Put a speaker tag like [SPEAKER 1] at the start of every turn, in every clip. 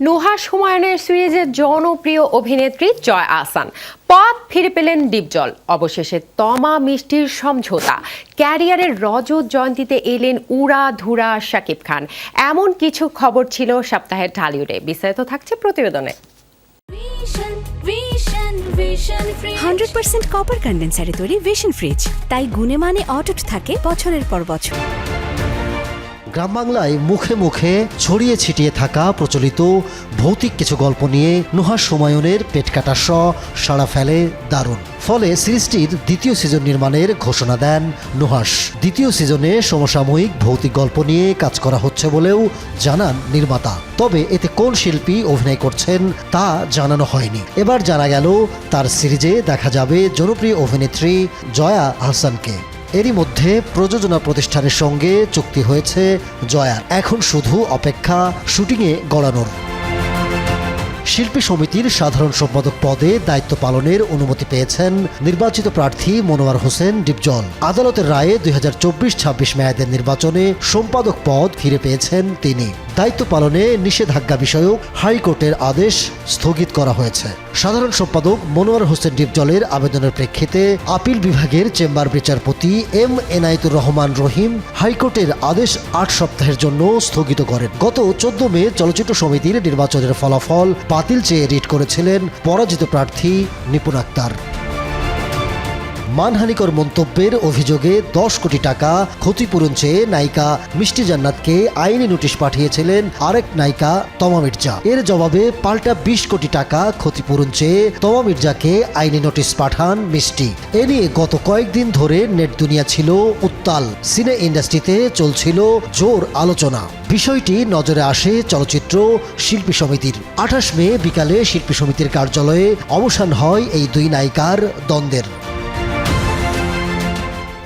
[SPEAKER 1] নুহাস হুমায়ুনের সিরিজের জনপ্রিয় অভিনেত্রী জয় আসান পথ ফিরে পেলেন ডিপজল অবশেষে তমা মিষ্টির সমঝোতা। ক্যারিয়ারের রজত জয়ন্তীতে এলেন উড়া ধুরা শাকিব খান। এমন কিছু খবর ছিল সপ্তাহের ঢালিউডে। বিস্তারিত থাকছে প্রতিবেদনে.
[SPEAKER 2] হান্ড্রেড পার্সেন্ট কপার কন্ডেন্সারে তৈরি ভিশন ফ্রিজ তাই গুণে মানে অটুট থাকে বছরের পর বছর।
[SPEAKER 3] গ্রাম বাংলায় মুখে মুখে ছড়িয়ে ছিটিয়ে থাকা প্রচলিত ভৌতিক কিছু গল্প নিয়ে নুহাস হুমায়ুনের পেট কাটা শ, সাড়া ফেলে, দারুণ। ফলে সিরিজটির দ্বিতীয় সিজন নির্মাণের ঘোষণা দেন নুহাস দ্বিতীয় সিজনে সমসাময়িক ভৌতিক গল্প নিয়ে কাজ করা হচ্ছে বলেও জানান নির্মাতা। তবে এতে কোন শিল্পী অভিনয় করছেন তা জানানো হয়নি। এবার জানা গেল, তার সিরিজে দেখা যাবে জনপ্রিয় অভিনেত্রী জয়া আহসানকে। এরই মধ্যে প্রযোজনা প্রতিষ্ঠানের সঙ্গে চুক্তি হয়েছে জয়ার। এখন শুধু অপেক্ষা শুটিংয়ে গড়ানোর শিল্পী সমিতির সাধারণ সম্পাদক পদে দায়িত্ব পালনের অনুমতি পেয়েছেন নির্বাচিত প্রার্থী মনোয়ার হোসেন ডিপজল। আদালতের রায়ে দুই হাজার চব্বিশ ছাব্বিশ মেয়াদের নির্বাচনে সম্পাদক পদ ফিরে পেয়েছেন তিনি। দায়িত্ব পালনে নিষেধাজ্ঞা বিষয়ক হাইকোর্টের আদেশ স্থগিত করা হয়েছে। সাধারণ সম্পাদক মনোয়ার হোসেন ডিপজলের আবেদনের প্রেক্ষিতে আপিল বিভাগের চেম্বার বিচারপতি এম এনায়েতুর রহমান রহিম হাইকোর্টের আদেশ আট সপ্তাহের জন্য স্থগিত করেন। গত চোদ্দ মে চলচ্চিত্র সমিতির নির্বাচনের ফলাফল বাতিল চেয়ে রিট করেছিলেন পরাজিত প্রার্থী নিপুণ আক্তার। মানহানিকর মন্তব্যের অভিযোগে দশ কোটি টাকা ক্ষতিপূরণ চেয়ে নায়িকা মিষ্টি জান্নাতকে আইনি নোটিশ পাঠিয়েছিলেন আরেক নায়িকা তমা মির্জা। এর জবাবে পাল্টা বিশ কোটি টাকা ক্ষতিপূরণ চেয়ে তমা মির্জাকে আইনি নোটিশ পাঠান মিষ্টি। এ নিয়ে গত কয়েকদিন ধরে নেট দুনিয়া ছিল উত্তাল। সিনে ইন্ডাস্ট্রিতে চলছিল জোর আলোচনা। বিষয়টি নজরে আসে চলচ্চিত্র শিল্পী সমিতির। আঠাশ মে বিকালে শিল্পী সমিতির কার্যালয়ে অবসান হয় এই দুই নায়িকার দ্বন্দ্বের।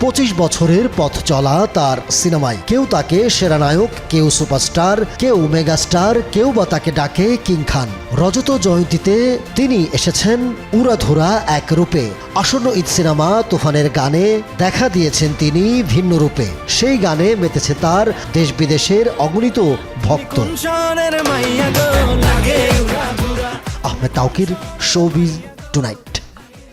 [SPEAKER 3] পঁচিশ বছরের পথ চলা তার সিনেমায়। কেউ তাকে সেরা নায়ক কেউ সুপারস্টার কেউ মেগাস্টার কেউ বা তাকে ডাকে কিং খান। রজত জয়ন্তীতে তিনি এসেছেন উড়াধুরা এক রূপে। আসন্ন ঈদ সিনেমা তুফানের গানে দেখা দিয়েছেন তিনি ভিন্ন রূপে। সেই গানে মেতেছে তার দেশ বিদেশের অগণিত ভক্ত। Ahmed Taukir showbiz tonight.